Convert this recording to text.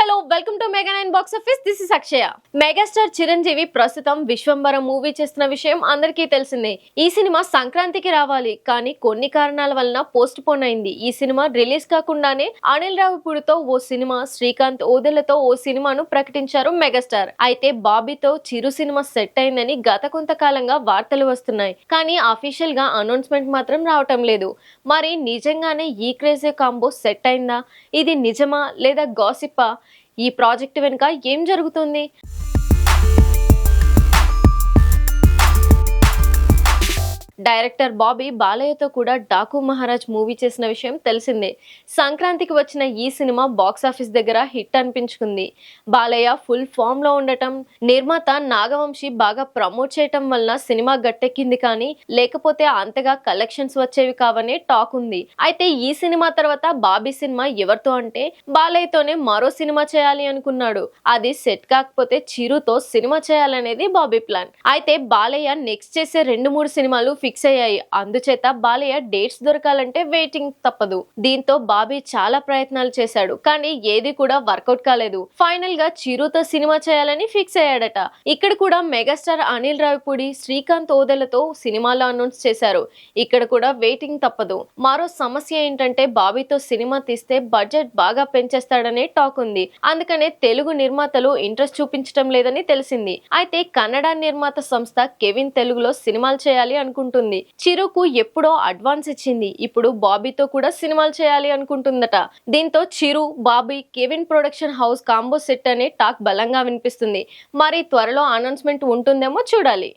Hello welcome to mega nine box office. This is Akshaya. Megastar Chiranjeevi ప్రస్తుతం Vishwambhara movie చేస్తున్న విషయం అందరికీ తెలిసిందే. ఈ సినిమా సంక్రాంతికి రావాలి కానీ కొన్ని కారణాల వలన పోస్ట్ పోన్ అయింది. ఈ సినిమా రిలీజ్ కాకుండానే అనిల్ రావిపూడితో ఓ సినిమా శ్రీకాంత్ ఓదెలతో ఓ సినిమాను ప్రకటించారు మెగాస్టార్ అయితే బాబీతో చిరు సినిమా సెట్ అయిందని గత కొంతకాలంగా వార్తలు వస్తున్నాయి. కానీ అఫీషియల్గా అనౌన్స్మెంట్ మాత్రం రావటం లేదు. మరి నిజంగానే ఈ క్రేజీ కాంబో సెట్ అయిందా? ఇది నిజమా లేదా గాసిప్పా ఈ ప్రాజెక్ట్ వెనుక ఏం జరుగుతుంది? డైరెక్టర్ బాబీ బాలయ్యతో కూడా డాకు మహారాజ్ మూవీ చేసిన విషయం తెలిసిందే. సంక్రాంతికి వచ్చిన ఈ సినిమా బాక్స్ ఆఫీస్ దగ్గర హిట్ అనిపించుకుంది. బాలయ్య ఫుల్ ఫామ్లో ఉండటం నిర్మాత నాగవంశి బాగా ప్రమోట్ చేయటం వలన సినిమా గట్టెక్కింది కానీ లేకపోతే అంతగా కలెక్షన్స్ వచ్చేవి కావనే టాక్ ఉంది. అయితే ఈ సినిమా తర్వాత బాబీ సినిమా ఎవరితో అంటే బాలయ్యతోనే మరో సినిమా చేయాలి అనుకున్నాడు. అది సెట్ కాకపోతే చిరుతో సినిమా చేయాలనేది బాబీ ప్లాన్. అయితే బాలయ్య నెక్స్ట్ చేసే రెండు మూడు సినిమాలు ఫిక్స్ ఫిక్స్ అయ్యాయి. అందుచేత బాలయ్య డేట్స్ దొరకాలంటే వెయిటింగ్ తప్పదు. దీంతో బాబీ చాలా ప్రయత్నాలు చేశాడు. కానీ ఏది కూడా వర్కౌట్ కాలేదు. ఫైనల్గా చిరుతో సినిమా చేయాలని ఫిక్స్ అయ్యాడట. ఇక్కడ కూడా మెగాస్టార్ అనిల్ రావిపూడి శ్రీకాంత్ ఓదెలతో సినిమాలో అనౌన్స్ చేశారు. ఇక్కడ కూడా వెయిటింగ్ తప్పదు. మరో సమస్య ఏంటంటే బాబీతో సినిమా తీస్తే బడ్జెట్ బాగా పెంచేస్తాడనే టాక్ ఉంది. అందుకనే తెలుగు నిర్మాతలు ఇంట్రెస్ట్ చూపించడం లేదని తెలిసింది. అయితే కన్నడ నిర్మాత సంస్థ కెవిన్ తెలుగులో సినిమాలు చేయాలి అనుకుంటుంది. చిరుకు ఎప్పుడో అడ్వాన్స్ ఇచ్చింది. ఇప్పుడు బాబీతో కూడా సినిమాలు చేయాలి అనుకుంటుందట. దీంతో Chiru Bobby Kevin production house combo set అనే టాక్ బలంగా వినిపిస్తుంది. మరి త్వరలో అనౌన్స్మెంట్ ఉంటుందేమో చూడాలి.